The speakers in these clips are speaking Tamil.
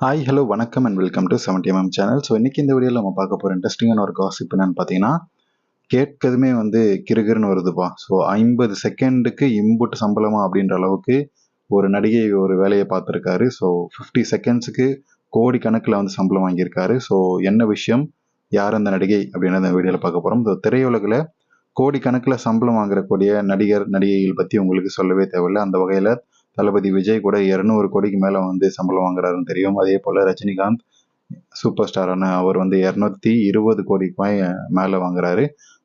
ஹாய் ஹலோ வணக்கம் and welcome to seventy MM channel so இன்றைக்கி இந்த வீடியோவில் நம்ம பார்க்க போகிற இன்ட்ரெஸ்டிங்கான ஒரு காசிப் என்னென்னு பார்த்தீங்கன்னா கேட்கதுமே வந்து கிறுகிறுன்னு வருதுப்பா. ஸோ ஐம்பது செகண்டுக்கு இம்புட் சம்பளமா அப்படின்ற அளவுக்கு ஒரு நடிகை ஒரு வேலையை பார்த்துருக்காரு. ஸோ ஃபிஃப்டி செகண்ட்ஸுக்கு கோடி கணக்கில் வந்து சம்பளம் வாங்கியிருக்காரு. ஸோ என்ன விஷயம்? யார் அந்த நடிகை? அப்படின்னு அந்த வீடியோவில் பார்க்க போகிறோம் ஸோ திரையுலகில் கோடி கணக்கில் சம்பளம் வாங்குறக்கூடிய நடிகர் நடிகைகள் பற்றி உங்களுக்கு சொல்லவே தேவையில்லை. அந்த வகையில் தளபதி விஜய் கூட இரநூறு கோடிக்கு மேலே வந்து சம்பளம் வாங்குறாருன்னு தெரியும். அதே போல் ரஜினிகாந்த் சூப்பர் ஸ்டாரான அவர் வந்து இரநூத்தி இருபது கோடிக்கு மேலே வாங்குறாரு.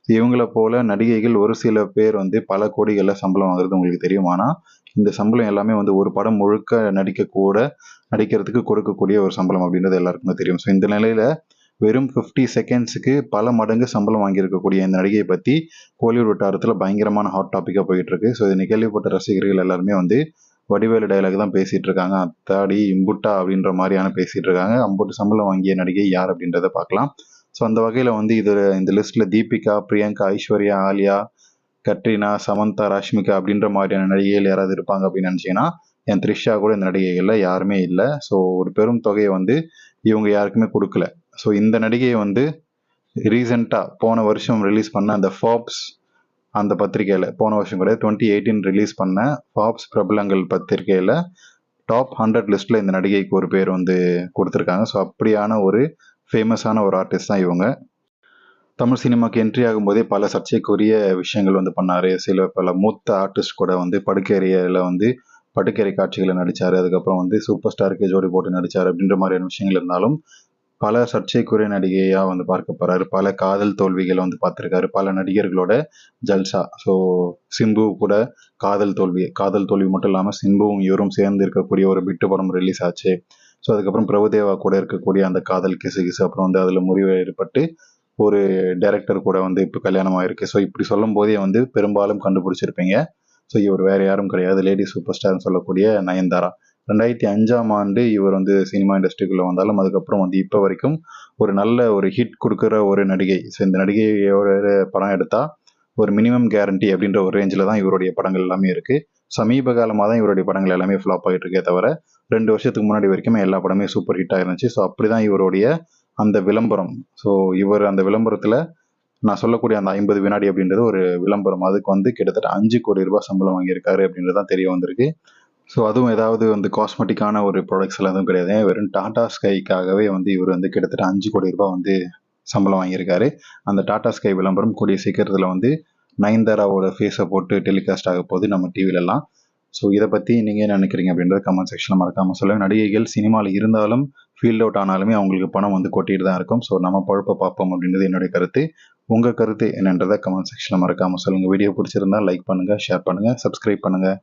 இவங்கள போல நடிகைகள் ஒரு சில பேர் வந்து பல கோடிகளில் சம்பளம் வாங்குறது உங்களுக்கு தெரியும். ஆனால் இந்த சம்பளம் எல்லாமே வந்து ஒரு படம் முழுக்க நடிக்க கூட நடிக்கிறதுக்கு கொடுக்கக்கூடிய ஒரு சம்பளம் அப்படின்றது எல்லாருக்குமே தெரியும். ஸோ இந்த நிலையில வெறும் ஃபிஃப்டி செகண்ட்ஸுக்கு பல மடங்கு சம்பளம் வாங்கியிருக்கக்கூடிய இந்த நடிகையை பற்றி கோலிவுட் வட்டாரத்தில் பயங்கரமான ஹாட் டாப்பிக்காக போயிட்டு இருக்கு. ஸோ இதை கேள்விப்பட்ட ரசிகர்கள் எல்லாருமே வந்து வடிவேலு டைலாக் தான் பேசிட்டு இருக்காங்க அத்தாடி இம்புட்டா அப்படின்ற மாதிரியான பேசிட்டு இருக்காங்க அம்புட்டு சம்பளம் வாங்கிய நடிகை யார் அப்படின்றத பார்க்கலாம். ஸோ அந்த வகையில் வந்து இது இந்த லிஸ்ட்ல தீபிகா பிரியங்கா ஐஸ்வர்யா ஆலியா கட்ரினா சமந்தா ராஷ்மிகா அப்படின்ற மாதிரியான நடிகைகள் யாராவது இருப்பாங்க அப்படின்னு நினச்சிங்கன்னா என் த்ரிஷா கூட இந்த நடிகைகளில் யாருமே இல்லை. ஸோ ஒரு பெரும் தொகையை வந்து இவங்க யாருக்குமே கொடுக்கல. ஸோ இந்த நடிகையை வந்து ரீசெண்டாக போன வருஷம் ரிலீஸ் பண்ண அந்த ஃபாப்ஸ் அந்த பத்திரிகையில். போன வருஷம் கூட டுவெண்ட்டி எயிட்டீன் ரிலீஸ் பண்ண ஃபாப்ஸ் பிரபலங்கள் பத்திரிகையில் டாப் ஹண்ட்ரட் லிஸ்ட்டில் இந்த நடிகைக்கு ஒரு பேர் வந்து கொடுத்துருக்காங்க. ஸோ அப்படியான ஒரு ஃபேமஸான ஒரு ஆர்டிஸ்ட் தான் இவங்க. தமிழ் சினிமாக்கு என்ட்ரி ஆகும்போதே பல சர்ச்சைக்குரிய விஷயங்கள் வந்து பண்ணார். சில பல மூத்த ஆர்டிஸ்ட் கூட வந்து படுக்கேரியில் வந்து படுக்கேரி காட்சிகளை நடித்தார் அதுக்கப்புறம் வந்து சூப்பர் ஸ்டாருக்கு ஜோடி போட்டு நடித்தார் அப்படின்ற மாதிரியான விஷயங்கள் இருந்தாலும் பல சர்ச்சைக்குரிய நடிகையாக வந்து பார்க்க போகிறாரு பல காதல் தோல்விகளை வந்து பார்த்துருக்காரு. பல நடிகர்களோட ஜல்சா. ஸோ சிம்பு கூட காதல் தோல்வி காதல் தோல்வி மட்டும் இல்லாமல் சிம்புவும் இவரும் சேர்ந்து இருக்கக்கூடிய ஒரு பிட்டு படம் ரிலீஸ் ஆச்சு. ஸோ அதுக்கப்புறம் பிரபுதேவா கூட இருக்கக்கூடிய அந்த காதல் கிசு கிசு அப்புறம் வந்து அதில் முறிவு ஏற்பட்டு ஒரு டைரக்டர் கூட வந்து இப்போ கல்யாணம் ஆயிருக்கு. ஸோ இப்படி சொல்லும் போதே வந்து பெரும்பாலும் கண்டுபிடிச்சிருப்பீங்க. ஸோ இவர் வேறு யாரும் கிடையாது. லேடி சூப்பர் ஸ்டார்னு சொல்லக்கூடிய நயன்தாரா. ரெண்டாயிரத்தி அஞ்சாம் ஆண்டு இவர் வந்து சினிமா இண்டஸ்ட்ரிக்குள்ளே வந்தாலும் அதுக்கப்புறம் வந்து இப்போ வரைக்கும் ஒரு நல்ல ஒரு ஹிட் கொடுக்குற ஒரு நடிகை. ஸோ இந்த நடிகையோட படம் எடுத்தால் ஒரு மினிமம் கேரண்டி அப்படின்ற ஒரு ரேஞ்சில் தான் இவருடைய படங்கள் எல்லாமே இருக்குது சமீப காலமாக தான் இவருடைய படங்கள் எல்லாமே ஃப்ளாப் ஆகிட்டு இருக்கே தவிர ரெண்டு வருஷத்துக்கு முன்னாடி வரைக்குமே எல்லா படமே சூப்பர் ஹிட்டாக இருந்துச்சு ஸோ அப்படி தான் இவருடைய அந்த விளம்பரம். ஸோ இவர் அந்த விளம்பரத்தில் நான் சொல்லக்கூடிய அந்த ஐம்பது வினாடி அப்படின்றது ஒரு விளம்பரம். அதுக்கு வந்து கிட்டத்தட்ட அஞ்சு கோடி ரூபாய் சம்பளம் வாங்கியிருக்காரு அப்படின்றது தான் தெரிய வந்திருக்கு. ஸோ அதுவும் ஏதாவது வந்து காஸ்மெட்டிக்கான ஒரு ப்ராடக்ட்ஸ்லாம் எதுவும் கிடையாது. வெறும் டாடா ஸ்கைக்காகவே வந்து இவர் வந்து கிட்டத்தட்ட அஞ்சு கோடி ரூபாய் வந்து சம்பளம் வாங்கியிருக்காரு. அந்த டாடா ஸ்கை விளம்பரம் கூடிய சீக்கிரத்தில் வந்து நயன்தாராவோட ஃபேஸை போட்டு டெலிகாஸ்ட் ஆக போகுது நம்ம டிவிலலாம் ஸோ இதை பற்றி நீங்கள் என்ன நினைக்கிறீங்க அப்படின்றத கமெண்ட் செக்ஷனில் மறக்காமல் சொல்லுங்கள் நடிகைகள் சினிமாவில் இருந்தாலும் ஃபீல்ட் அவுட் ஆனாலுமே அவங்களுக்கு பணம் வந்து கொட்டிட்டு தான் இருக்கும். ஸோ நம்ம பழப்பை பார்ப்போம் அப்படின்றது என்னுடைய கருத்து. உங்கள் கருத்து என்னன்றதை கமெண்ட் செக்ஷனில் மறக்காமல் சொல்லுங்கள் வீடியோ பிடிச்சிருந்தா லைக் பண்ணுங்கள் ஷேர் பண்ணுங்கள் சப்ஸ்கிரைப் பண்ணுங்கள்